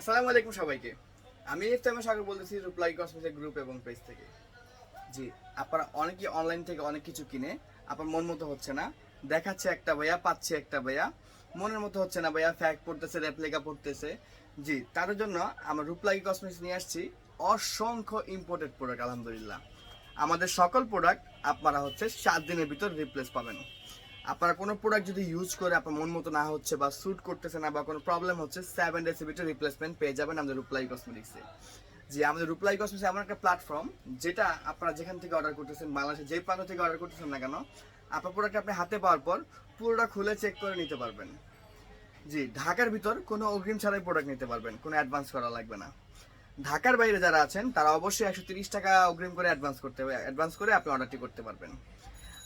আসসালামু আলাইকুম সবাইকে। আমি ইফতামা সাগর বলতেছি রুপ্লাই কসমেটিক গ্রুপ এবং পেজ থেকে। জি, আপনারা অনেকেই অনলাইন থেকে অনেক কিছু কিনে আপনার মন মতো হচ্ছে না। দেখাচ্ছে একটা ভাইয়া, পাচ্ছে একটা ভাইয়া। মনের মতো হচ্ছে না ভাইয়া ফ্যাক পড়তেছে রেপ্লিকা পড়তেছে। জি, তাদের জন্য আমরা রুপ্লাই কসমেটিক্স নিয়ে আসছি। অসংখ্য ইম্পোর্টেড প্রোডাক্ট আলহামদুলিল্লাহ। আমাদের সকল প্রোডাক্ট আপনারা হচ্ছে সাত দিনের ভিতর রিপ্লেস পাবেন। আপনার কোনো প্রোডাক্ট যদি ইউজ করে আপনার মন মতো না হচ্ছে বা স্যুট করতেছে না বা কোনো প্রবলেম হচ্ছে সেভেন ডেজ ভিতরে রিপ্লেসমেন্ট পেয়ে যাবেন আমাদের রুপ্লাই কসমেটিক্সে জি, আমাদের রুপ্লাই কসমেটিক্স এমন একটা প্ল্যাটফর্ম যেটা আপনারা যেখান থেকে অর্ডার করতেছেন বাংলাদেশে যে প্রান্ত থেকে অর্ডার করতেছেন না কেন, আপনার প্রোডাক্ট আপনি হাতে পাওয়ার পর পুরোটা খুলে চেক করে নিতে পারবেন। জি, ঢাকার ভিতর কোনো অগ্রিম ছাড়াই প্রোডাক্ট নিতে পারবেন, কোনো অ্যাডভান্স করা লাগবে না। ঢাকার বাইরে যারা আছেন, তারা অবশ্যই একশো টাকা অগ্রিম করে অ্যাডভান্স করতে হবে অ্যাডভান্স করে আপনি অর্ডারটি করতে পারবেন।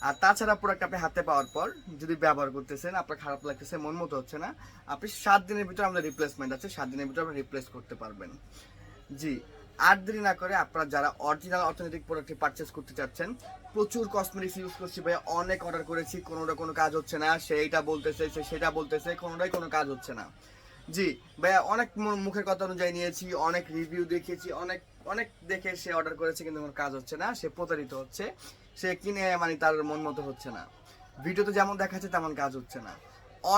আর তাছাড়া প্রোডাক্ট আপনি হাতে পাওয়ার পর যদি ব্যবহার করতেছেন, আপনার খারাপ লাগতেছে, মন মতো হচ্ছে না, আপনি সাত দিনের ভিতরে আমাদের রিপ্লেসমেন্ট আছে, সাত দিনের ভিতরে আপনি রিপ্লেস করতে পারবেন। জি, আর দেরি না করে আপনারা যারা অরিজিনাল অর্থনৈতিক প্রোডাক্টটি পারচেস করতে চাচ্ছেন, প্রচুর কসমেটিক্স ইউজ করছি ভাই অনেক অর্ডার করেছি, কোনোটা কোনো কাজ হচ্ছে না সে এইটা বলতেছে, সে সেটা বলতেছে, কোনোটাই কোনো কাজ হচ্ছে না। জি, ভাইয়া, অনেক মুখের কথা অনুযায়ী নিয়েছি, অনেক রিভিউ দেখিয়েছি, অনেক অনেক দেখে সে অর্ডার করেছে, কিন্তু কোনো কাজ হচ্ছে না, সে প্রতারিত হচ্ছে। সে কিনে মানে তার মন মতো হচ্ছে না। ভিডিওতে যেমন দেখাচ্ছে, তেমন কাজ হচ্ছে না।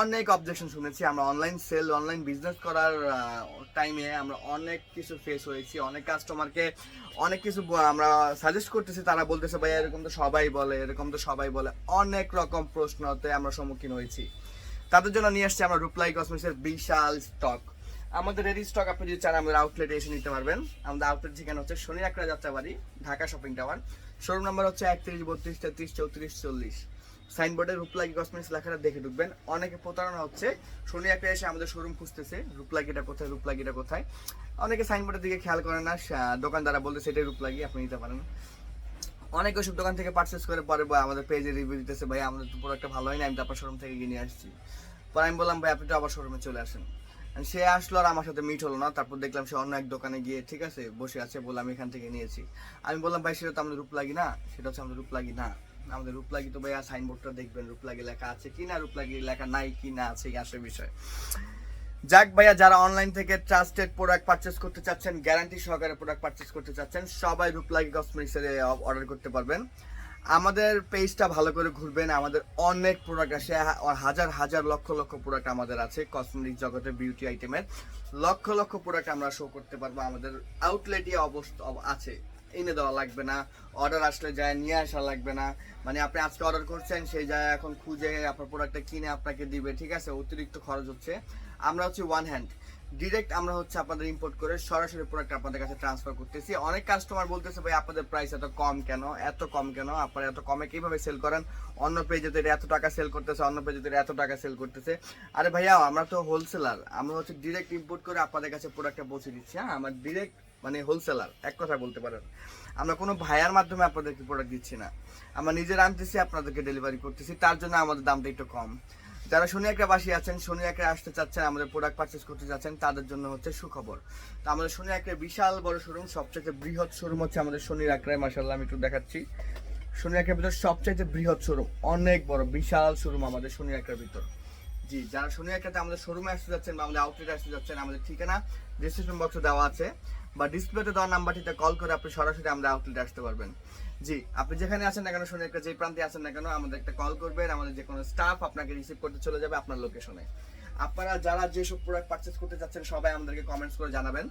অনেক অবজেকশন শুনেছি, আমরা অনলাইন সেল অনলাইন বিজনেস করার টাইমে আমরা অনেক কিছু ফেস হয়েছি, অনেক কাস্টমারকে অনেক কিছু আমরা সাজেস্ট করতেছি, তারা বলতেছে, ভাই, এরকম তো সবাই বলে, এরকম তো সবাই বলে। অনেক রকম প্রশ্নতে আমরা সম্মুখীন হয়েছি। তাদের জন্য নিয়ে আসছি আমরা রুপ্লাই কসমেটিক্সের বিশাল স্টক আমাদের রেডি স্টক আপনি যদি চান, আমাদের আউটলেটে এসে নিতে পারবেন। আমাদের আউটলেট ঠিকানা হচ্ছে Shoni Akhra Jatrabari, Dhaka shopping tower showroom number হচ্ছে একত্রিশ, বত্রিশ, তেত্রিশ, চৌত্রিশ, চল্লিশ। সাইনবোর্ডে রূপলাগি কসমেটিক্স লেখাটা দেখে ঢুকবেন। অনেকে প্রতারণা হচ্ছে। শনি একটা এসে আমাদের শোরুম খুঁজতেছে রূপলাগিটা কোথায় রূপলাগিটা কোথায়। অনেকে সাইনবোর্ডের দিকে খেয়াল করে না দোকানদারা বলতে সেটাই রূপলাগি আপনি নিতে পারেন। অনেক ওইসব দোকান থেকে পারচেস করে, পরে বা আমাদের পেজে রিভিউ দিতেছে, ভাই, আমাদের তো প্রোডাক্টটা ভালো হয় না আমি তো আপনার শোরুম থেকে কিনে আসছি। পরে আমি বললাম, ভাই, আপনি তো আবার শোরুমে চলে আসেন। সে আসলো আর আমার সাথে মিট হলো না। তারপর দেখলাম সে অন্য এক দোকানে গিয়ে ঠিক আছে, বসে আছে বললাম আমি এখান থেকে নিয়েছি। আমি বললাম, ভাই, সেটা তো আমাদের রূপলাগি না, সেটা হচ্ছে আমাদের রূপলাগি না। আমাদের রূপলাগি তো ভাইয়া সাইনবোর্ডটা দেখবেন, রূপলাগি লেখা আছে কি না, রূপলাগি লেখা নাই কি না আছে আসে বিষয়। যাক ভাইয়া, যারা অনলাইন থেকে ট্রাস্টেড প্রোডাক্ট পারচেস করতে চাচ্ছেন গ্যারান্টি সহকারে প্রোডাক্ট পারচেস করতে চাচ্ছেন, সবাই রূপলাগি কসমেটিক্সের অর্ডার করতে পারবেন। আমাদের পেজটা ভালো করে ঘুরবেন। আমাদের অনেক প্রোডাক্ট আছে হাজার হাজার লক্ষ লক্ষ প্রোডাক্ট আমাদের আছে কসমেটিক জগতে বিউটি আইটেমের লক্ষ লক্ষ প্রোডাক্ট আমরা শো করতে পারব। আমাদের আউটলেটই অবস্থা আছে। এনে দেওয়া লাগবে না। অর্ডার আসলে যায়, নিয়ে আসা লাগবে না। মানে আপনি আজকে অর্ডার করছেন, সেই জায়গায় এখন খুঁজে, আপনার প্রোডাক্টটা কিনে আপনাকে দিবে, ঠিক আছে? অতিরিক্ত খরচ হচ্ছে। আমরা হচ্ছে ওয়ান হ্যান্ড ডিরেক্ট আমরা হচ্ছে আপনাদের ইম্পোর্ট করে সরাসরি প্রোডাক্ট আপনাদের কাছে ট্রান্সফার করতেছি। অনেক কাস্টমার বলতেছে, ভাই, আপনাদের প্রাইস এত কম কেন? এত কম কেন? আপনারা এত কমে কীভাবে সেল করেন? অন্য পেজে তো এত টাকা সেল করতেছে, অন্য পেজে তো এত টাকা সেল করতেছে। আরে ভাইয়া, আমরা তো হোলসেলার আমরা হচ্ছে ডিরেক্ট ইম্পোর্ট করে আপনাদের কাছে প্রোডাক্টটা পৌঁছে দিচ্ছি হ্যাঁ? আমার ডিরেক্ট মানে হোলসেলার এক কথা বলতে পারেন। আমরা কোনো ভাইয়ার মাধ্যমে আপনাদেরকে প্রোডাক্ট দিচ্ছি না। আমরা নিজের আনতেছি আপনাদেরকে ডেলিভারি করতেছি, তার জন্য আমাদের দামটা একটু কম। যারা শনি একটা বাসী আছেন একটা আসতে চাচ্ছেন, আমাদের প্রোডাক্ট পারচেস করতে চাচ্ছেন তাদের জন্য হচ্ছে সুখবর। তো আমাদের একটা বিশাল বড় শোরুম সবচেয়ে বৃহৎ শোরুম হচ্ছে আমাদের শনির আঁকড়ায় মাসাল্লাহ আমি একটু দেখাচ্ছি। শনি আঁকড়ার ভিতর সবচাইতে বৃহৎ শোরুম অনেক বড়, বিশাল শোরুম আমাদের শনি আঁকড়ার ভিতর। জি, যারা শনি আঁকড়াতে আমাদের শোরুমে আসতে যাচ্ছেন বা আমাদের আউটলেটে আসতে যাচ্ছেন, আমাদের ঠিকানা ডিসক্রিপশন বক্সে দেওয়া আছে। বা ডিসপ্লেতে দেওয়া নাম্বারটিতে কল করে আপনি সরাসরি আমাদের আউটলেটে আসতে পারবেন। জি, আপনি যেখানে আছেন না কেন, শুনে একটা যে প্রান্তে আছেন না কেন, আমাদের একটা কল করবেন, আমাদের যে কোনো স্টাফ আপনাকে রিসিভ করতে চলে যাবে আপনার লোকেশনে আপনারা যারা যেসব প্রোডাক্ট পারচেস করতে যাচ্ছেন, সবাই আমাদেরকে কমেন্টস করে জানাবেন।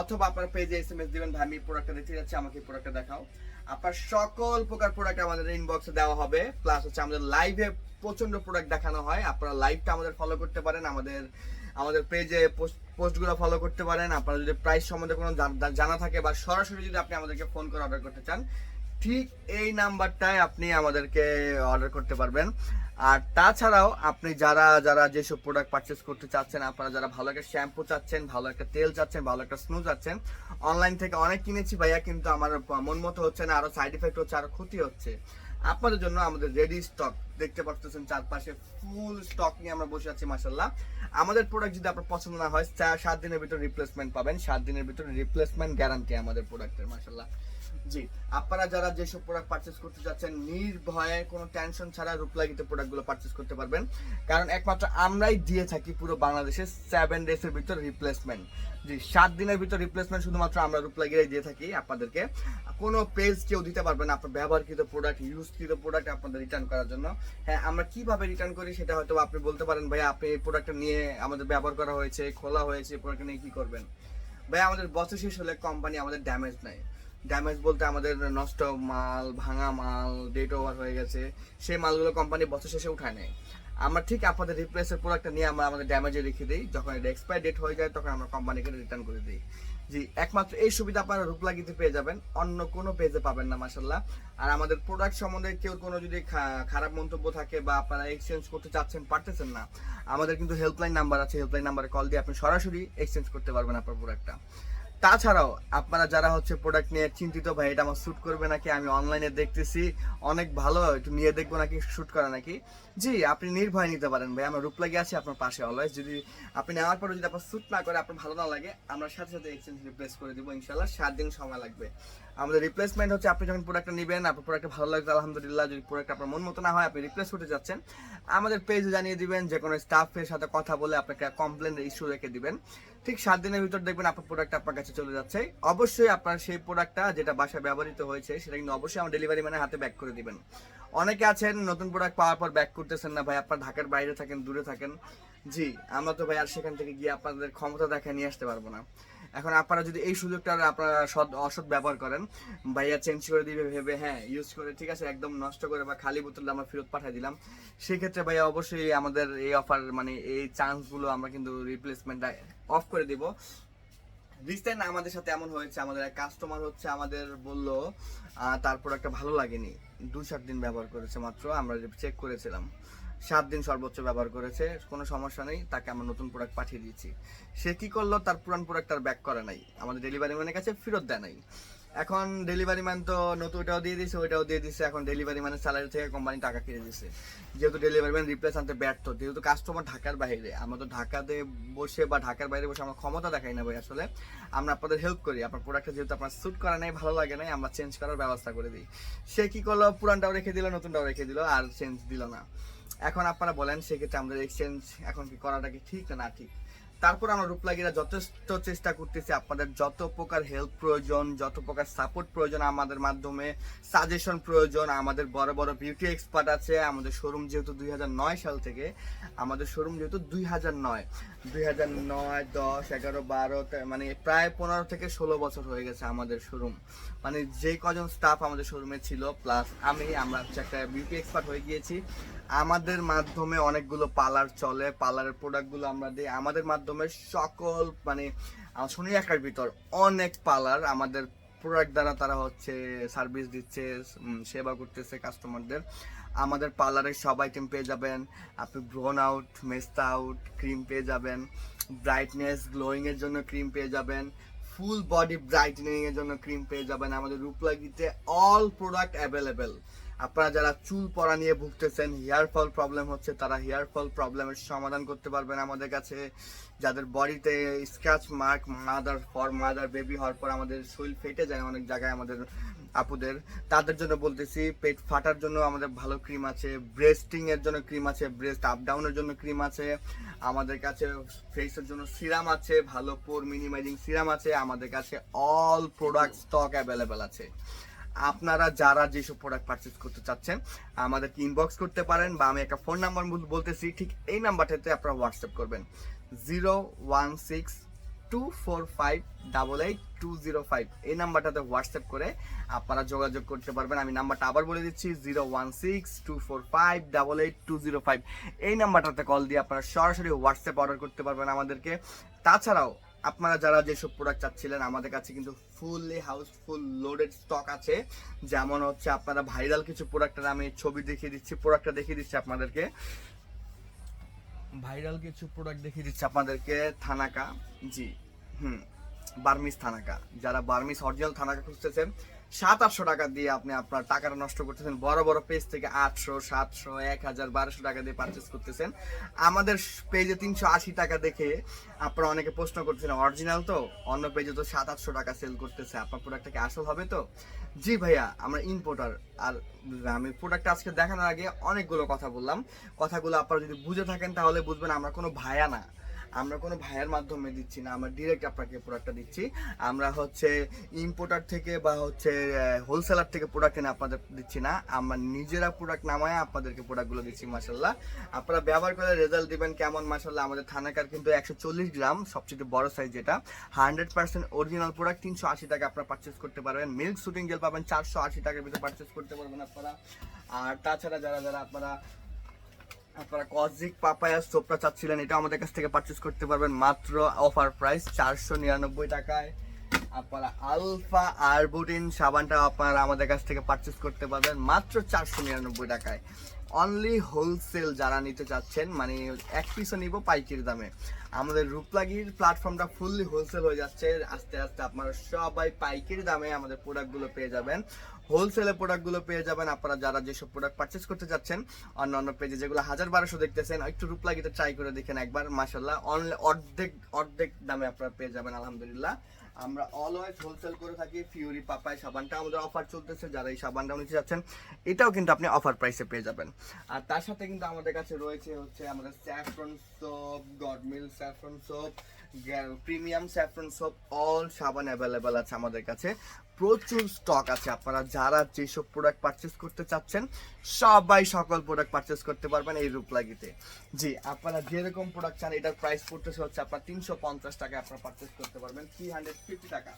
অথবা আপনার পেজে এস এম এস দিবেন, ভাই, আমি প্রোডাক্টটা দেখতে যাচ্ছি, আমাকে প্রোডাক্টটা দেখাও। আপনার সকল প্রকার প্রোডাক্ট আমাদের ইনবক্সে দেওয়া হবে। প্লাস হচ্ছে আমাদের লাইভে প্রচণ্ড প্রোডাক্ট দেখানো হয়। আপনারা লাইভটা আমাদের ফলো করতে পারেন, আমাদের আমাদের পেজে পোস্টগুলো ফলো করতে পারেন। আপনারা যদি প্রাইস সম্বন্ধে কোনো জানা থাকে বা সরাসরি যদি আপনি আমাদেরকে ফোন করে অর্ডার করতে চান ঠিক এই নাম্বারটায় আপনি আমাদেরকে অর্ডার করতে পারবেন। আর তাছাড়াও আপনি যারা যারা যেসব প্রোডাক্ট পারচেস করতে চাচ্ছেন, আপনারা যারা ভালো একটা শ্যাম্পু চাচ্ছেন, ভালো একটা তেল চাচ্ছেন, ভালো একটা স্নু চাচ্ছেন অনলাইন থেকে অনেক কিনেছি ভাইয়া, কিন্তু আমার মন মতো হচ্ছে না, আরও সাইড এফেক্ট হচ্ছে, আরও ক্ষতি হচ্ছে। আপনাদের জন্য আমাদের রেডি স্টক দেখতে পাচ্ছেন চারপাশে ফুল স্টক নিয়ে আমরা বসে আছি মাসাল্লাহ আমাদের প্রোডাক্ট যদি আপনার পছন্দ না হয় সাত দিনের ভিতর রিপ্লেসমেন্ট পাবেন, সাত দিনের ভিতর রিপ্লেসমেন্ট গ্যারান্টি আমাদের প্রোডাক্টের মাসাল্লাহ জি, আপনারা যারা যেসব প্রোডাক্ট পারচেস করতে যাচ্ছেন, নির্ভয়ে কোনো টেনশন ছাড়া রূপলাগিতে প্রোডাক্টগুলো পারচেস করতে পারবেন। কারণ একমাত্র আমরাই দিয়ে থাকি পুরো বাংলাদেশে সেভেন ডেজের ভিতর রিপ্লেসমেন্ট জি, সাত দিনের ভিতর রিপ্লেসমেন্ট শুধুমাত্র আমরা রূপলাগিরাই দিয়ে থাকি আপনাদেরকে। কোনো পেজ কেউ দিতে পারবে না, আপনার ব্যবহারকৃত প্রোডাক্ট ইউজকৃত প্রোডাক্ট আপনাদের রিটার্ন করার জন্য। হ্যাঁ আমরা কীভাবে রিটার্ন করি সেটা হয়তো আপনি বলতে পারেন ভাই আপনি এই প্রোডাক্টটা নিয়ে আমাদের ব্যবহার করা হয়েছে, খোলা হয়েছে, এই প্রোডাক্টটা নিয়ে কী করবেন? ভাই আমাদের বছর শেষ হলে কোম্পানি আমাদের ড্যামেজ নেয় ড্যামেজ বলতে আমাদের নষ্ট মাল, ভাঙা মাল ডেট ওভার হয়ে গেছে, সেই মালগুলো কোম্পানি বছর শেষে উঠায় নেয়। আমরা ঠিক আপনাদের রিপ্লেসের প্রোডাক্টটা নিয়ে আমরা আমাদের ড্যামেজে রেখে দিই। যখন এটা এক্সপায়ার ডেট হয়ে যায়, তখন আমরা কোম্পানিকে রিটার্ন করে দিই। জি, একমাত্র এই সুবিধা আপনারা রূপলাগিতে পেয়ে যাবেন। অন্য কোনো পেজে পাবেন না মাসাল্লাহ আর আমাদের প্রোডাক্ট সম্বন্ধে কেউ কোনো যদি খারাপ মন্তব্য থাকে বা আপনারা এক্সচেঞ্জ করতে চাচ্ছেন, পারতেছেন না, আমাদের কিন্তু হেল্পলাইন নাম্বার আছে। হেল্পলাইন নাম্বারে কল দিয়ে আপনি সরাসরি এক্সচেঞ্জ করতে পারবেন আপনার প্রোডাক্টটা তাছাড়াও, আপনারা যারা হচ্ছে প্রোডাক্ট নিয়ে চিন্তিত, ভাই, এটা আমার শ্যুট করবে নাকি? আমি অনলাইনে দেখতেছি, অনেক ভালো, একটু নিয়ে দেখব নাকি? শ্যুট করে নাকি? জি, আপনি নির্ভয় নিতে পারেন, ভাই। আমার রূপ লাগে আছে আপনার পাশে অলওয়েজ যদি আপনি নেওয়ার পরে যদি আপনার শ্যুট না করে, আপনার ভালো না লাগে, আমরা সাথে সাথে এক্সচেঞ্জ রিপ্লেস করে দিব ইনশাল্লাহ সাত দিন সময় লাগবে। আমাদের রিপ্লেসমেন্ট হচ্ছে আপনি যখন প্রোডাক্টটা নেবেন, আপনার প্রোডাক্টটা ভালো লাগবে আলহামদুলিল্লাহ, যদি প্রোডাক্ট আপনার মন মতো না হয়, আপনি রিপ্লেস করতে যাচ্ছেন। আমাদের পেজে জানিয়ে দিবেন, যে কোনো স্টাফের সাথে কথা বলে আপনাকে কমপ্লেন ইস্যু রেখে দিবেন। ঠিক সাত দিনের ভিতর দেখবেন আপনার প্রোডাক্ট আপনার কাছে চলে যাচ্ছে। অবশ্যই আপনার সেই প্রোডাক্টটা যেটা বাসায় ব্যবহৃত হয়েছে, সেটা কিন্তু অবশ্যই আমার ডেলিভারি ম্যানের হাতে ব্যাক করে দিবেন। অনেকে আছেন, নতুন প্রোডাক্ট পাওয়ার পর ব্যাক করতেছেন না, ভাই, আপনার ঢাকার বাইরে থাকেন, দূরে থাকেন। জি, আমরা তো ভাই আর সেখান থেকে গিয়ে আপনাদের ক্ষমতা দেখা নিয়ে আসতে পারব না। এখন আপনারা যদি এই সুযোগটা আপনারা সৎ, অসৎ ব্যবহার করেন, ভাইয়া চেঞ্জ করে দিবে ভেবে হ্যাঁ ইউজ করে, ঠিক আছে, একদম নষ্ট করে বা খালি বোতল আমরা ফেরত পাঠিয়ে দিলাম, সেক্ষেত্রে ভাইয়া অবশ্যই আমাদের এই অফার মানে এই চান্সগুলো আমরা কিন্তু রিপ্লেসমেন্ট অফ করে দিব। রিসেন্ট আমাদের সাথে এমন হয়েছে, আমাদের এক কাস্টমার হচ্ছে আমাদের বলল তারপর একটা ভালো লাগেনি। দুই চার দিন ব্যবহার করেছে মাত্র, আমরা চেক করেছিলাম। সাত দিন সর্বোচ্চ ব্যবহার করেছে, কোনো সমস্যা নেই, তাকে আমরা নতুন প্রোডাক্ট পাঠিয়ে দিয়েছি। সে কি করল? তার পুরান প্রোডাক্ট আর ব্যাক করে নাই। আমাদের ডেলিভারি ম্যানের কাছে ফেরত দেয় নাই। এখন ডেলিভারি ম্যান তো নতুন ওটাও দিয়ে দিছে ওইটাও দিয়ে দিছে এখন ডেলিভারি ম্যানের স্যালারি থেকে কোম্পানি টাকা কেটে দিছে যেহেতু ডেলিভারি ম্যান রিপ্লেস আনতে ব্যর্থ, যেহেতু কাস্টমার ঢাকার বাইরে, আমরা তো ঢাকাতে বসে বা ঢাকার বাইরে বসে আমরা ক্ষমতা দেখাই না ভাই আসলে। আমরা আপনাদের হেল্প করি। আপনার প্রোডাক্টটা যেহেতু আপনার স্যুট করা নাই, ভালো লাগে নাই, আমরা চেঞ্জ করার ব্যবস্থা করে দিই। সে কী করল? পুরানটাও রেখে দিল, নতুনটাও রেখে দিল, আর চেঞ্জ দিল না। এখন আপনারা বলেন সেক্ষেত্রে আমাদের এক্সচেঞ্জ এখন কি করাটা কি ঠিক না ঠিক? তারপর আমরা রূপলাগিরা যথেষ্ট চেষ্টা করতেছি আপনাদের যত প্রকার হেল্প প্রয়োজন, যত প্রকার সাপোর্ট প্রয়োজন আমাদের মাধ্যমে সাজেশন প্রয়োজন, আমাদের বড় বড় বিউটি এক্সপার্ট আছে, আমাদের শোরুম যেহেতু দুই হাজার নয় সাল থেকে, আমাদের শোরুম যেহেতু দুই হাজার নয়, দুই হাজার নয়, দশ, এগারো, বারো মানে প্রায় পনেরো থেকে ষোলো বছর হয়ে গেছে আমাদের শোরুম মানে যে কজন স্টাফ আমাদের শোরুমে ছিল প্লাস আমি, আমরা হচ্ছে একটা বিউটি এক্সপার্ট হয়ে গিয়েছি। আমাদের মাধ্যমে অনেকগুলো পার্লার চলে, পার্লারের প্রোডাক্টগুলো আমরা দিই। আমাদের মাধ্যমে সকল মানে শনি একার ভিতর অনেক পার্লার আমাদের প্রোডাক্ট দ্বারা তারা হচ্ছে সার্ভিস দিচ্ছে সেবা করতেছে কাস্টমারদের আমাদের পার্লারে সব আইটেম পেয়ে যাবেন। আপনি ব্রোন আউট মেস্তা আউট ক্রিম পেয়ে যাবেন। ব্রাইটনেস গ্লোয়িংয়ের জন্য ক্রিম পেয়ে যাবেন। ফুল বডি ব্রাইটনিং এর জন্য ক্রিম পেয়ে যাবেন। আমাদের রূপলাগিতে অল প্রোডাক্ট অ্যাভেলেবেল আপনারা যারা চুল পড়া নিয়ে ভুগতেছেন হেয়ার ফল প্রবলেম হচ্ছে, তারা হেয়ার ফল প্রবলেমের সমাধান করতে পারবেন আমাদের কাছে। যাদের বডিতে scratch mark mother for mother baby হওয়ার পর আমাদের শরীর ফেটে যায় অনেক জায়গায় আমাদের আপুদের। তাদের জন্য বলতেছি, পেট ফাটার জন্য আমাদের ভালো ক্রিম আছে ব্রেস্টিং এর জন্য ক্রিম আছে ব্রেস্ট আপ ডাউনের জন্য ক্রিম আছে। আমাদের কাছে ফেসের জন্য সিরাম আছে, ভালো পোর মিনিমাইজিং সিরাম আছে। আমাদের কাছে অল প্রোডাক্ট স্টক অ্যাভেলেবেল আছে। আপনারা যারা যেসব প্রোডাক্ট পারচেস করতে চাচ্ছেন, আমাদেরকে ইনবক্স করতে পারেন বা আমি একটা ফোন নাম্বার বলতেছি, ঠিক এই নাম্বারটাতে আপনারা হোয়াটসঅ্যাপ করবেন। Zero one six two four five double eight two zero five এই নাম্বারটাতে হোয়াটসঅ্যাপ করে আপনারা যোগাযোগ করতে পারবেন। আমি নাম্বারটা আবার বলে দিচ্ছি zero one six two four five double eight two zero five এই নাম্বারটাতে কল দিয়ে আপনারা সরাসরি হোয়াটসঅ্যাপ অর্ডার করতে পারবেন আমাদেরকে। তাছাড়াও আপনারা যারা যেসব প্রোডাক্ট চাচ্ছিলেন, আমাদের কাছে কিন্তু ফুললি হাউসফুল লোডেড স্টক আছে। যেমন হচ্ছে আপনারা ভাইরাল কিছু প্রোডাক্টের আমি ছবি দেখিয়ে দিচ্ছি প্রোডাক্টটা দেখিয়ে দিচ্ছি আপনাদেরকে। ভাইরাল কিছু প্রোডাক্ট দেখিয়ে দিচ্ছি আপনাদেরকে, থানাকা, জি, হুম বার্মিস থানাকা। যারা বার্মিস অরিজিনাল থানাকা খুঁজতেছেন সাত আটশো টাকা দিয়ে আপনি আপনার টাকাটা নষ্ট করতেছেন। বড় বড় পেজ থেকে আটশো, সাতশো, এক হাজার, বারোশো টাকা দিয়ে পারচেস করতেছেন। আমাদের পেজে তিনশো আশি টাকা দেখে আপনারা অনেকে প্রশ্ন করতেছেন অরিজিনাল তো? অন্য পেজে তো সাত আটশো টাকা সেল করতেছে। আপনার প্রোডাক্টটা কি আসল হবে তো? জি ভাইয়া, আমরা ইম্পোর্টার আর আমি প্রোডাক্ট আজকে দেখানোর আগে অনেকগুলো কথা বললাম। কথাগুলো আপনারা যদি বুঝে থাকেন তাহলে বুঝবেন আমরা কোনো ভায়া না। আমরা কোনো ভাইয়ের মাধ্যমে দিচ্ছি না, আমরা ডিরেক্ট আপনাকে প্রোডাক্টটা দিচ্ছি। আমরা হচ্ছে ইম্পোর্টার থেকে বা হচ্ছে হোলসেলার থেকে প্রোডাক্ট এনে আপনাদের দিচ্ছি না। আমরা নিজেরা প্রোডাক্ট নামায় আপনাদেরকে প্রোডাক্টগুলো দিচ্ছি মাসাল্লাহ আপনারা ব্যবহার করে রেজাল্ট দিবেন কেমন মাসাল্লাহ আমাদের থানাকার কিন্তু একশো চল্লিশ গ্রাম, সবচেয়ে বড় সাইজ যেটা হান্ড্রেড পার্সেন্ট অরিজিনাল প্রোডাক্ট তিনশো আশি টাকা আপনারা পারচেস করতে পারবেন। মিল্ক শুটিং জেল পাবেন, চারশো আশি টাকার ভিতরে পারচেস করতে পারবেন আপনারা। আর তাছাড়া যারা যারা আপনারা আপনারা কজিক পাপায়া সোপটা চাচ্ছিলেন এটা আমাদের কাছ থেকে পারচেস করতে পারবেন মাত্র অফার প্রাইস চারশো নিরানব্বই টাকায়। আপনারা আলফা আরবুটিন সাবানটা আপনারা আমাদের কাছ থেকে পারচেস করতে পারবেন মাত্র চারশো নিরানব্বই টাকায়। অনলি হোলসেল যারা নিতে চাচ্ছেন মানে এক পিসও নিব পাইকারি দামে। আমাদের রূপলাগির প্ল্যাটফর্মটা ফুললি হোলসেল হয়ে যাচ্ছে। আস্তে আস্তে আপনারা সবাই পাইকারি দামে আমাদের প্রোডাক্টগুলো পেয়ে যাবেন। হোলসেলে প্রোডাক্টগুলো পেয়ে যাবেন। আপনারা যারা যেসব প্রোডাক্ট পারচেস করতে যাচ্ছেন অন্য অন্য পেজে যেগুলো হাজার বারোশো দেখতেছেন, একটু রূপলাগিতে ট্রাই করে দেখেন একবার। মাসাল্লাহ অনলি অর্ধেক অর্ধেক দামে আপনারা পেয়ে যাবেন, আলহামদুলিল্লাহ। আমরা অলওয়েজ হোলসেল করে থাকি ফিউরি পাপায় সাবানটা আমাদের অফার চলতেছে। যারা এই সাবানটা নিতে যাচ্ছেন, এটাও কিন্তু আপনি অফার প্রাইসে পেয়ে যাবেন। আর তার সাথে কিন্তু আমাদের কাছে রয়েছে হচ্ছে আমাদের saffron soap গডমিল saffron soap premium saffron soap all সাবান অ্যাভেলেবেল আছে আমাদের কাছে। প্রচুর স্টক আছে আপনারা যারা যেসব প্রোডাক্ট পারচেস করতে চাচ্ছেন, সবাই সকল প্রোডাক্ট পারচেস করতে পারবেন এই রূপলাগিতে। জি, আপনারা যেরকম প্রোডাক্ট চান, এটার প্রাইস পড়তেছে হচ্ছে আপনার তিনশো পঞ্চাশ টাকা আপনারা পারচেস করতে পারবেন। থ্রি হান্ড্রেড ফিফটি টাকা।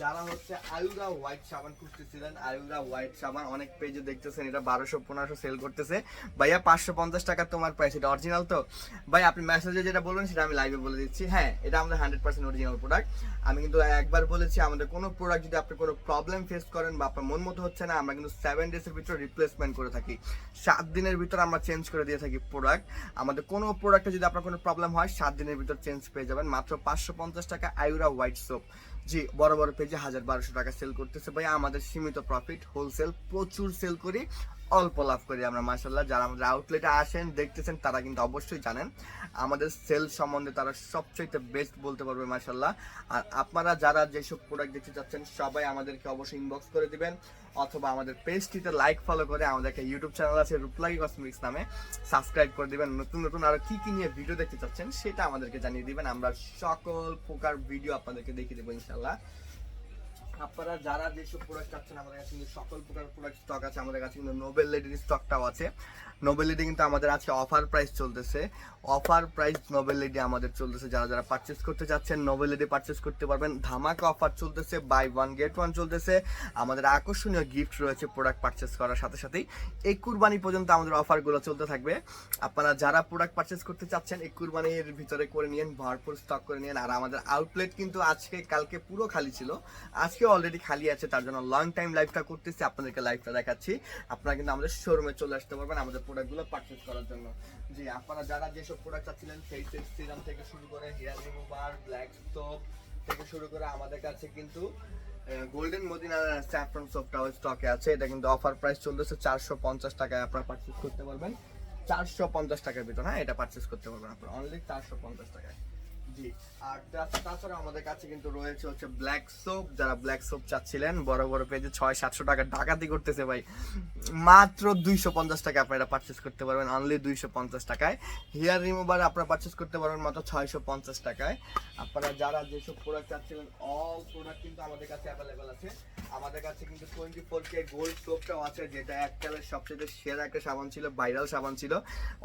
যারা হচ্ছে আয়ুরা হোয়াইট সাবান খুঁজতেছিলেন, আয়ুরা হোয়াইট সাবান, অনেক পেজে দেখতেছেন, এটা বারোশো, পনেরোশো সেল করতেছে। ভাইয়া, পাঁচশো পঞ্চাশ টাকা তোমার প্রাইস এটা অরিজিনাল তো? ভাই, আপনি মেসেজে যেটা বলবেন, সেটা আমি লাইভে বলে দিচ্ছি। হ্যাঁ এটা আমাদের হান্ড্রেড পার্সেন্ট অরিজিনাল প্রোডাক্ট আমি কিন্তু একবার বলেছি, আমাদের কোনো প্রোডাক্ট যদি আপনি কোনো প্রবলেম ফেস করেন বা আপনার মন মতো হচ্ছে না, আমরা কিন্তু সেভেন ডেজের ভিতরে রিপ্লেসমেন্ট করে থাকি। সাত দিনের ভিতর আমরা চেঞ্জ করে দিয়ে থাকি প্রোডাক্ট আমাদের কোনো প্রোডাক্টে যদি আপনার কোনো প্রবলেম হয়, সাত দিনের ভিতর চেঞ্জ পেয়ে যাবেন। মাত্র পাঁচশো পঞ্চাশ টাকা আয়ুরা হোয়াইট সোপ জি বড় বড় পেজে হাজার বারোশো টাকা সেল করতেছে। ভাই আমাদের সীমিত প্রফিট হোলসেল প্রচুর সেল করি। অল্প লাভ করি আমরা মাসাল্লাহ যারা আমাদের আউটলেটে আসেন, দেখতেছেন, তারা কিন্তু অবশ্যই জানেন। আমাদের সেল সম্বন্ধে তারা সবচেয়ে বেস্ট বলতে পারবে মাসাল্লাহ আর আপনারা যারা যেসব প্রোডাক্ট দেখতে চাচ্ছেন, সবাই আমাদেরকে অবশ্যই ইনবক্স করে দিবেন। অথবা আমাদের পেজটিতে লাইক ফলো করে আমাদের একটা ইউটিউব চ্যানেল আছে রূপলাগি কসমেটিক্স নামে সাবস্ক্রাইব করে দিবেন। নতুন নতুন আরও কি কি নিয়ে ভিডিও দেখতে চাচ্ছেন, সেটা আমাদেরকে জানিয়ে দিবেন। আমরা সকল প্রকার ভিডিও আপনাদেরকে দেখিয়ে দেবো ইনশাল্লাহ আপনারা যারা যেসব প্রোডাক্ট চাচ্ছেন আমাদের কাছে কিন্তু সকল প্রকার প্রোডাক্ট স্টক আছে, আমাদের কাছে কিন্তু নোবেল লেডির স্টকটাও আছে। নোবেল লেডি কিন্তু আমাদের আছে অফার প্রাইস চলতেছে। অফার প্রাইস নোবেল লেডি আমাদের চলতেছে। যারা যারা পারচেস করতে চাচ্ছেন নোবেল লেডি পারচেস করতে পারবেন। ধামাকা অফার চলতেছে বাই ওয়ান গেট ওয়ান চলতেছে। আমাদের আকর্ষণীয় গিফট রয়েছে প্রোডাক্ট পারচেস করার সাথে সাথেই। এই কুরবানি পর্যন্ত আমাদের অফারগুলো চলতে থাকবে। আপনারা যারা প্রোডাক্ট পারচেস করতে চাচ্ছেন, এই কুরবানির ভিতরে করে নিন ভরপুর স্টক করে নিন আর আমাদের আউটলেট কিন্তু আজকে, কালকে পুরো খালি ছিল। আজকে অলরেডি খালি আছে, তার জন্য লং টাইম লাইভটা করতেছি, আপনাদেরকে লাইভটা দেখাচ্ছি। আপনারা কিন্তু আমাদের শোরুমে চলে আসতে পারবেন আমাদের প্রোডাক্টগুলো পারচেস করার জন্য। জি, আপনারা যারা যেসব প্রোডাক্ট চাচ্ছিলেন সেই সিরাম থেকে শুরু করে হেয়ার রিমুভার ব্ল্যাক সোপ থেকে শুরু করে আমাদের কাছে কিন্তু গোল্ডেন মদিনা স্যাফরন সোপটাও স্টকে আছে। এটা কিন্তু অফার প্রাইস চলতেছে চারশো পঞ্চাশ টাকায় আপনারা পারচেস করতে পারবেন। চারশো পঞ্চাশ টাকার ভিতর হ্যাঁ এটা পারচেস করতে পারবেন আপনারা। অনলি চারশো পঞ্চাশ টাকায়। জি। আর তাছাড়া আমাদের কাছে কিন্তু রয়েছে হচ্ছে ব্ল্যাক যারা ব্ল্যাক চাচ্ছিলেন, বড় বড় পেজে ছয় সাতশো ডাকাতি করতেছে ভাই। মাত্র দুইশো পঞ্চাশ আপনারা পারচেস করতে পারবেন দুইশো পঞ্চাশ টাকায়। রিমুভার পারচেস করতে পারবেন মাত্র ছয়শো পঞ্চাশ টাকায়। আপনারা যারা যেসব প্রোডাক্ট চাচ্ছিলেন অল প্রোডাক্ট কিন্তু আমাদের কাছে অ্যাভেলেবেল আছে। আমাদের কাছে কিন্তু টোয়েন্টি ফোর কে গোল্ড আছে, যেটা সবচেয়ে একটা সাবান ছিল ভাইরাল সাবান ছিল।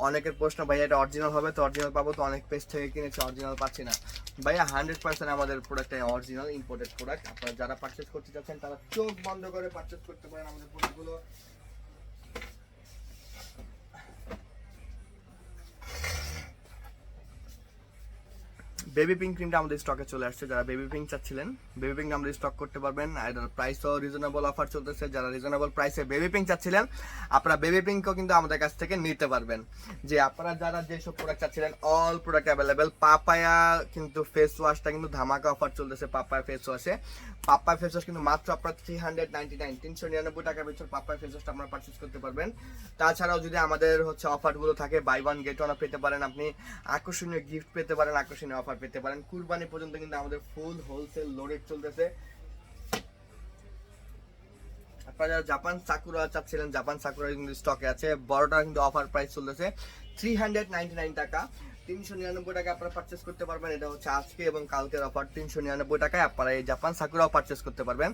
অনেকের প্রশ্ন ভাইয়া এটা অরিজিনাল হবে তো? অরিজিনাল পাবো তো? অনেক পেজ থেকে কিনেছি অরিজিনাল পাচ্ছি না। ভাইয়া হান্ড্রেড পার্সেন্ট আমাদের প্রোডাক্টটা অরিজিনাল ইম্পোর্টেড প্রোডাক্ট আপনারা যারা পারচেস করতে চাচ্ছেন, তারা চোখ বন্ধ করে পারচেস করতে পারেন আমাদের প্রোডাক্টগুলো বেবি পিঙ্ক ক্রিমটা আমাদের স্টকে চলে আসছে। যারা বেবি পিঙ্ক চাচ্ছিলেন বেবি পিঙ্ক আমাদের স্টক করতে পারবেন। আর এটার প্রাইসও রিজনেবল অফার চলতেছে, যারা রিজনেবল প্রাইসে বেবি পিঙ্ক চাচ্ছিলেন, আপনারা বেবি পিঙ্কও কিন্তু আমাদের কাছ থেকে নিতে পারবেন। যে আপনারা যারা যেসব প্রোডাক্ট চাচ্ছিলেন অল প্রোডাক্ট অ্যাভেলেবেল পাপায়া কিন্তু ফেস ওয়াশটা কিন্তু ধামাকা অফার চলতেছে পাপায়া ফেস ওয়াশে পাপায়া ফেস ওয়াশ কিন্তু মাত্র আপনার থ্রি হান্ড্রেড নাইনটি নাইন তিনশো নিরানব্বই টাকার ভিতর পাপায়া ফেস ওয়াশটা আপনারা পারচেস করতে পারবেন। তাছাড়াও যদি আমাদের হচ্ছে অফারগুলো থাকে বাই ওয়ান গেট ওয়ান পেতে পারেন আপনি। আকর্ষণীয় গিফট পেতে পারেন, আকর্ষণীয় অফার পেতে পারেন। কুরবানি পর্যন্ত কিন্তু আমাদের ফুল হোলসেল লোডেড চলতেছে। আপনারা জাপান সাকুরা চাচ্ছিলেন, জাপান সাকুরা কিন্তু স্টকে আছে। বড়টা কিন্তু অফার প্রাইস চলতেছে থ্রি হান্ড্রেড নাইনটি নাইন টাকা। তিনশো নিরানব্বই টাকা আপনারা পারচেস করতে পারবেন। এটা হচ্ছে আজকে এবং কালকের অফার তিনশো নিরানব্বই টাকায় আপনারা এই জাপান সাকুরাও পারচেস করতে পারবেন।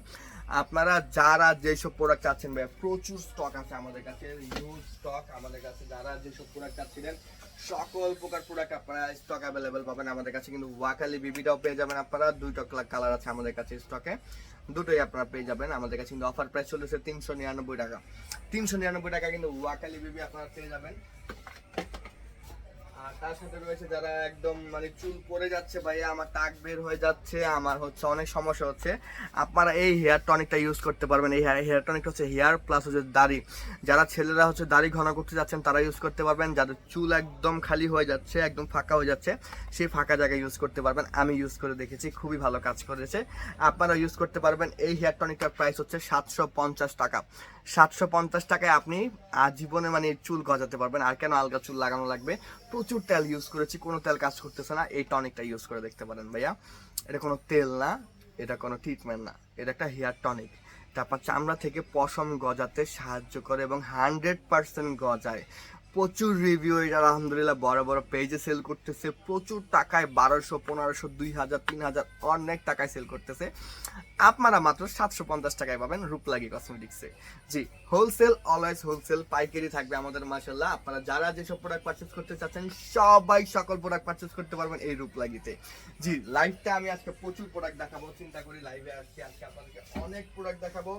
আপনারা যারা যেসব প্রোডাক্ট চাচ্ছেন ভাই, প্রচুর স্টক আছে আমাদের কাছে হিউজ স্টক আমাদের কাছে। যারা যেসব প্রোডাক্ট চাচ্ছিলেন সকল প্রকার প্রোডাক্ট আপনারা স্টক অ্যাভেলেবেল পাবেন আমাদের কাছে, কিন্তু ওয়াকালি বিবিটাও পেয়ে যাবেন আপনারা। দুইটা কালার আছে আমাদের কাছে স্টকে দুটোই আপনারা পেয়ে যাবেন আমাদের কাছে, কিন্তু অফার প্রাইস চলেছে তিনশো নিরানব্বই টাকা। তিনশো নিরানব্বই টাকা কিন্তু ওয়াকালি বিবি আপনারা পেয়ে যাবেন। তার সাথে রয়েছে যারা একদম মানে চুল পড়ে যাচ্ছে ভাইয়া, আমার টাক বের হয়ে যাচ্ছে, আমার হচ্ছে অনেক সমস্যা হচ্ছে। আপনারা এই হেয়ার টনিকটা ইউজ করতে পারবেন। এই হেয়ার টনিকটা হচ্ছে হেয়ার প্লাস হচ্ছে দাড়ি। যারা ছেলেরা হচ্ছে দাড়ি ঘন করতে যাচ্ছেন, তারা ইউজ করতে পারবেন। যাদের চুল একদম খালি হয়ে যাচ্ছে, একদম ফাঁকা হয়ে যাচ্ছে, সেই ফাঁকা জায়গায় ইউজ করতে পারবেন। আমি ইউজ করে দেখেছি, খুবই ভালো কাজ করেছে। আপনারা ইউজ করতে পারবেন। এই হেয়ার টনিকটার প্রাইস হচ্ছে সাতশো পঞ্চাশ টাকা। সাতশো পঞ্চাশ টাকায় আপনি আজীবনে মানে চুল গজাতে পারবেন। আর কেন আলগা চুল লাগানো লাগবে? প্রচুর তেল ইউজ করেছি, কোনো তেল কাজ করতেছে না। এই টনিকটা ইউজ করে দেখতে পারেন ভাইয়া। এটা কোনো তেল না, এটা কোনো ট্রিটমেন্ট না। এটা একটা হেয়ার টনিক তারপর চামড়া থেকে পশম গজাতে সাহায্য করে এবং হান্ড্রেড পার্সেন্ট গজায়। প্রচুর রিভিউ এটা আলহামদুলিল্লাহ বড় বড় পেজে সেল করতেছে। প্রচুর টাকায় বারোশো, পনেরোশো, দুই হাজার, তিন হাজার অনেক টাকায় সেল করতেছে। আপনারা মাত্র সাতশো পঞ্চাশ টাকায় পাবেন রূপলাগি কসমেটিক্সে জি হোলসেল অলওয়েজ হোলসেল পাইকারি থাকবে আমাদের মাসাল্লাহ আপনারা যারা যেসব প্রোডাক্ট পারচেস করতে চাচ্ছেন, সবাই সকল প্রোডাক্ট পারচেস করতে পারবেন এই রূপলাগিতে। জি লাইভটা আমি আজকে প্রচুর প্রোডাক্ট দেখাবো, চিন্তা করি লাইভে আসছি, আজকে আপনাদেরকে অনেক প্রোডাক্ট দেখাবো।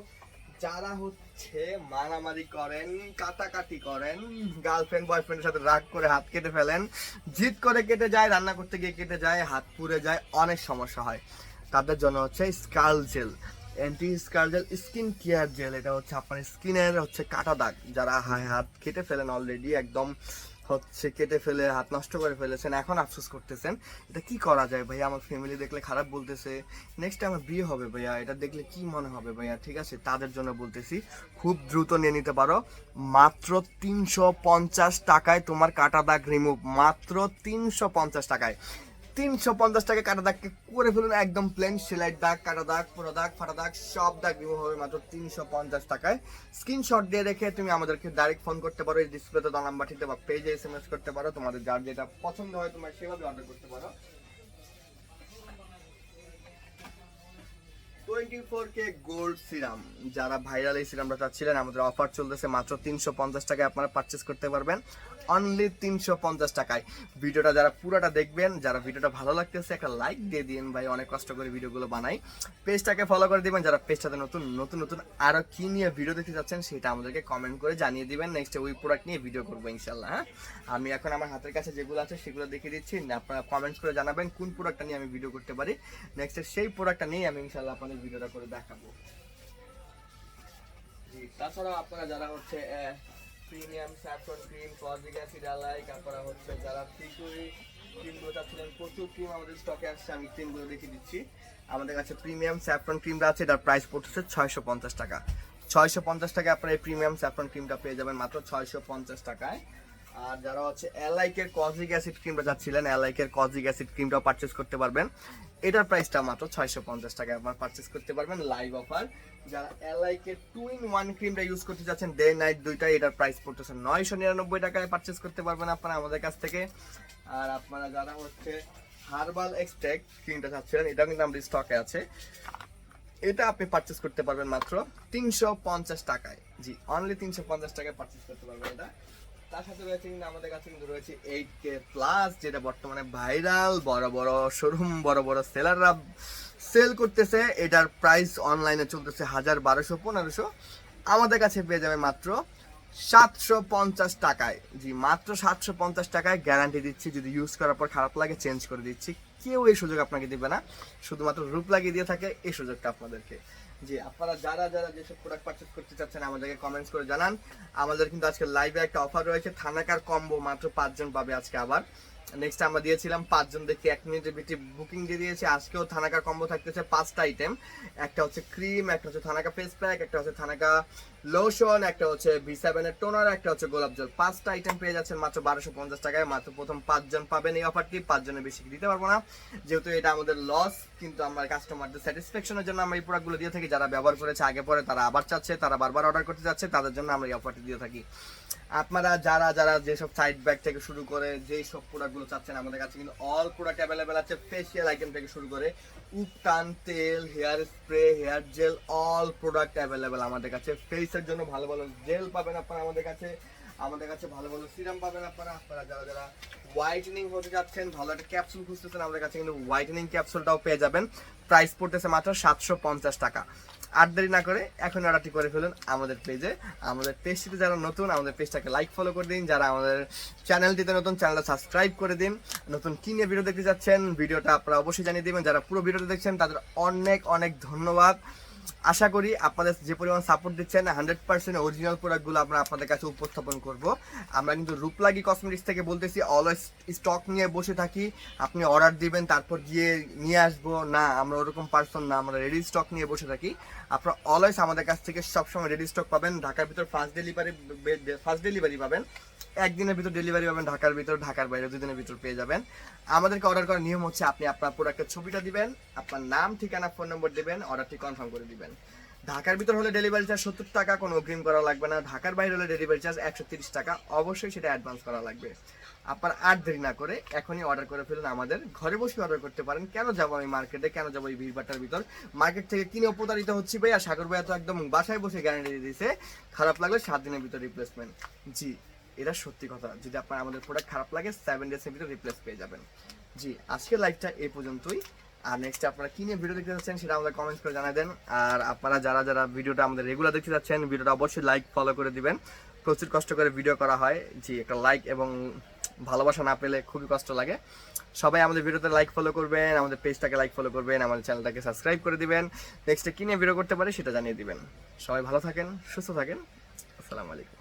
যারা হচ্ছে মারামারি করেন, কাটাকাটি করেন গার্লফ্রেন্ড বয়ফ্রেন্ডের সাথে রাগ করে হাত কেটে ফেলেন, জিদ করে কেটে যায়, রান্না করতে গিয়ে কেটে যায়, হাত পুড়ে যায়, অনেক সমস্যা হয়। তাদের জন্য হচ্ছে scar gel anti scar gel skin care gel এটা হচ্ছে আপনার স্কিনের হচ্ছে কাটা দাগ, যারা হায় হাত কেটে ফেলেন অলরেডি একদম হচ্ছে কেটে ফেলে, হাত নষ্ট করে ফেলেছেন, এখন আফসোস করতেছেন। এটা কি করা যায় ভাইয়া? আমার ফ্যামিলি দেখলে খারাপ বলতেছে। নেক্সট আমার বিয়ে হবে ভাইয়া, এটা দেখলে কি মনে হবে ভাইয়া? ঠিক আছে, তাদের জন্য বলতেছি, খুব দ্রুত নিয়ে নিতে পারো। মাত্র তিনশো পঞ্চাশ টাকায় তোমার কাটা দাগ রিমুভ মাত্র তিনশো পঞ্চাশ টাকায়। তিনশো পঞ্চাশ টাকা কাটা দাগকে করে ফেলুন, একদম প্লেন সেলাই দাগ কাটা দাগ পুরো দাগ, ফাটা দাগ, সব দাগ রিমুভ হবে মাত্র তিনশো পঞ্চাশ টাকায়। স্ক্রিনশট দিয়ে রেখে তুমি আমাদেরকে ডাইরেক্ট ফোন করতে পারো, এই ডিসপ্লেতে দল নাম্বারটিতে বা পেজে এস এম এস করতে পারো, তোমাদের যার যেটা পছন্দ হয় তোমার সেভাবে অর্ডার করতে পারো। Twenty four K gold serum যারা ভাইরাল এই সিরামটা চাচ্ছিলেন, আমাদের অফার চলতেছে মাত্র তিনশো পঞ্চাশ টাকায় আপনারা পারচেস করতে পারবেন। অনলি তিনশো পঞ্চাশ টাকায়। ভিডিওটা যারা পুরোটা দেখবেন, যারা ভিডিওটা ভালো লাগতেছে, একটা লাইক দিয়ে দিন ভাই, অনেক কষ্ট করে ভিডিওগুলো বানাই। পেজটাকে ফলো করে দিবেন, যারা পেজটাতে নতুন নতুন নতুন আরও কী নিয়ে ভিডিও দেখতে চাচ্ছেন, সেটা আমাদেরকে কমেন্ট করে জানিয়ে দিবেন। নেক্সট ওই প্রোডাক্ট নিয়ে ভিডিও করব ইনশাল্লাহ হ্যাঁ? আমি এখন আমার হাতের কাছে যেগুলো আছে, সেগুলো দেখিয়ে দিচ্ছি। আপনারা কমেন্টস করে জানাবেন কোন প্রোডাক্টটা নিয়ে আমি ভিডিও করতে পারি। নেক্সট সেই প্রোডাক্টটা নিয়ে আমি ইনশাল্লাহ আপনাদের ভিডিওটা করে দেখাবো। তাছাড়াও আপনারা যারা হচ্ছে premium saffron cream kojic acid আলাই, তারপরে হচ্ছে যারা ফিকুই ক্রিমগুলো চাচ্ছিলেন, প্রচুর ক্রিম আমাদের স্টকে আসছে, আমি ক্রিমগুলো দেখিয়ে দিচ্ছি। আমাদের কাছে প্রিমিয়াম স্যাফরন ক্রিমটা আছে, এটার প্রাইস পড়তেছে ছয়শো পঞ্চাশ টাকা। ছয়শো পঞ্চাশ টাকায় আপনারা এই প্রিমিয়াম স্যাফরন ক্রিমটা পেয়ে যাবেন মাত্র ছয়শো পঞ্চাশ টাকায়। আর যারা হচ্ছে এলাইকের কজিক অ্যাসিড ক্রিমটা চাচ্ছিলেন এলাইকের কজিক অ্যাসিড ক্রিমটাও পারচেস করতে পারবেন। এটার প্রাইসটা মাত্র ছয়শো পঞ্চাশ টাকায় আপনার পারচেস করতে পারবেন লাইভ অফার যারা এলাইকের টু ইন ওয়ান ক্রিমটা ইউজ করতে চাচ্ছেন ডে নাইট দুইটাই এটার প্রাইস পড়তেছে নয়শো নিরানব্বই টাকায় পারচেস করতে পারবেন আপনারা আমাদের কাছ থেকে। আর আপনারা যারা হচ্ছে হার্বাল এক্সট্রাক্ট ক্রিমটা চাচ্ছিলেন এটা কিন্তু আমাদের স্টকে আছে। এটা আপনি পারচেস করতে পারবেন মাত্র তিনশো পঞ্চাশ টাকায়। জি অনলি তিনশো পঞ্চাশ টাকায় পারচেস করতে পারবেন এটা। তার সাথে রয়েছে কিন্তু আমাদের কাছে কিন্তু রয়েছে এইট কে প্লাস যেটা বর্তমানে ভাইরাল বড় বড় শোরুম বড় বড় সেলাররা সেল করতেছে। এটার প্রাইস অনলাইনে চলতেছে হাজার বারোশো, পনেরোশো। আমাদের কাছে পেয়ে যাবে মাত্র সাতশো পঞ্চাশ টাকায়। জি, মাত্র সাতশো পঞ্চাশ টাকায় গ্যারান্টি দিচ্ছি। যদি ইউজ করার পর খারাপ লাগে চেঞ্জ করে দিচ্ছি। কেউ এই সুযোগ আপনাকে দিবে না। শুধুমাত্র রূপ লাগিয়ে দিয়ে থাকে, এই সুযোগটা আপনাদেরকে। জি আপনারা যারা যারা যেসব প্রোডাক্ট পারচেস করতে চাচ্ছেন আমাদেরকে কমেন্টস করে জানান। আমাদের কিন্তু আজকে লাইভে একটা অফার রয়েছে, থানাকার কম্বো মাত্র পাঁচজন পাবে আজকে আবার। নেক্সট আমরা দিয়েছিলাম পাঁচজন দেখে এক মিনিটের বেশি বুকিং দিয়ে দিয়েছি। আজকেও থানাকার কম্বো থাকতেছে পাঁচটা আইটেম একটা হচ্ছে ক্রিম একটা হচ্ছে থানাকা ফেস প্যাক একটা হচ্ছে থানাকা লোশন একটা হচ্ছে ভি সেভেনের টোনার একটা হচ্ছে গোলাপ জল। পাঁচটা আইটেম পেয়ে যাচ্ছেন মাত্র বারোশো পঞ্চাশ টাকায়। মাত্র প্রথম পাঁচজন পাবেন এই অফারটি পাঁচজনের বেশি দিতে পারব না। যেহেতু এটা আমাদের লস কিন্তু আমার কাস্টমারদের স্যাটিসফ্যাকশনের জন্য আমরা এই প্রোডাক্টগুলো দিয়ে থাকি। যারা ব্যবহার করেছে আগে পরে তারা আবার চাচ্ছে, তারা বারবার অর্ডার করতে যাচ্ছে, তাদের জন্য আমরা এই অফারটি দিয়ে থাকি। আপনারা যারা যারা যেসব সাইড ব্যাগ থেকে শুরু করে যেই সব প্রোডাক্টগুলো চাচ্ছেন, আমাদের কাছে কিন্তু অল প্রোডাক্ট অ্যাভেলেবেল আছে ফেসিয়াল আইটেম থেকে শুরু করে উপটান তেল hair spray hair gel all product available আমাদের কাছে। ফেসের জন্য ভালো ভালো জেল পাবেন আপনারা আমাদের কাছে। আমাদের কাছে ভালো ভালো সিরাম পাবেন আপনারা। আপনারা যারা যারা হোয়াইটেনিং হতে যাচ্ছেন ভালো একটা ক্যাপসুল খুঁজতেছেন, আমাদের কাছে কিন্তু হোয়াইটেনিং ক্যাপসুলটাও পেয়ে যাবেন। প্রাইস পড়তেছে মাত্র সাতশো পঞ্চাশ টাকা। আর দেরি না করে এখন অর্ডারটি করে ফেলুন আমাদের পেজে আমাদের পেজটিতে যারা নতুন, আমাদের পেজটাকে লাইক ফলো করে দিন। যারা আমাদের চ্যানেলটিতে নতুন চ্যানেলটা সাবস্ক্রাইব করে দিন। নতুন কি নিয়ে ভিডিও দেখতে যাচ্ছেন, ভিডিওটা আপনারা অবশ্যই জানিয়ে দেবেন। যারা পুরো ভিডিওটা দেখছেন, তাদের অনেক অনেক ধন্যবাদ। আশা করি আপনাদের যে পরিমাণ সাপোর্ট দিচ্ছেন হান্ড্রেড পার্সেন্ট অরিজিনাল প্রোডাক্টগুলো আমরা আপনাদের কাছে উপস্থাপন করব। আমরা কিন্তু রূপলাগি কসমেটিক্স থেকে বলতেছি অলওয়েজ স্টক নিয়ে বসে থাকি। আপনি অর্ডার দিবেন, তারপর গিয়ে নিয়ে আসব। না, আমরা ওরকম পার্সন না, আমরা রেডি স্টক নিয়ে বসে থাকি। আপনারা অলওয়েজ আমাদের কাছ থেকে সবসময় রেডি স্টক পাবেন। ঢাকার ভিতর ফার্স্ট ডেলিভারি ফার্স্ট ডেলিভারি পাবেন। একদিনের ভিতর ডেলিভারি পাবেন, ঢাকার ভিতর, ঢাকার বাইরে দুদিনের ভিতর পেয়ে যাবেন। আমাদেরকে অর্ডার করার নিয়ম হচ্ছে আপনি আপনার প্রোডাক্টের ছবিটা দিবেন, আপনার নাম, ঠিকানা ফোন নম্বর দেবেন অর্ডারটি কনফার্ম করে দিবেন। ঢাকার ভিতর হলে ডেলিভারি চার্জ সত্তর টাকা, কোনো অগ্রিম করা লাগবে না। ঢাকার বাইরে হলে ডেলিভারি চার্জ একশো তিরিশ টাকা। অবশ্যই সেটা অ্যাডভান্স করা লাগবে। আপনার আর দেরি না করে এখনই অর্ডার করে ফেলুন আমাদের। ঘরে বসে অর্ডার করতে পারেন। কেন যাব আমি মার্কেটে কেন যাব এই ভিড়ভাট্টার ভিতর? মার্কেট থেকে কিনে উপতারিত হচ্ছি ভাই আর সাগর ভাইয়া তো একদম বাসায় বসে গ্যারান্টি দিয়েছে খারাপ লাগলে সাত দিনের ভিতর রিপ্লেসমেন্ট জি। এটা সত্যি কথা। যদি আপনার আমাদের প্রোডাক্ট খারাপ লাগে সেভেন ডেজের ভিতর রিপ্লেস পেয়ে যাবেন। জি, আজকের লাইভটা এই পর্যন্তই। আর নেক্সট আপনারা কি নিয়ে ভিডিও দেখতে যাচ্ছেন সেটা আমাদের কমেন্টস করে জানাই দেন আর আপনারা যারা যারা ভিডিওটা আমাদের রেগুলার দেখতে যাচ্ছেন, ভিডিওটা অবশ্যই লাইক ফলো করে দিবেন। প্রচুর কষ্ট করে ভিডিও করা হয়। জি, একটা লাইক এবং ভালোবাসা না পেলে খুবই কষ্ট লাগে। সবাই আমাদের ভিডিওতে লাইক ফলো করবেন, আমাদের পেজটাকে লাইক ফলো করবেন, আমাদের চ্যানেলটাকে সাবস্ক্রাইব করে দিবেন। নেক্সটে কি নিয়ে ভিডিও করতে পারে সেটা জানিয়ে দিবেন। সবাই ভালো থাকেন, সুস্থ থাকেন। আসসালামু আলাইকুম।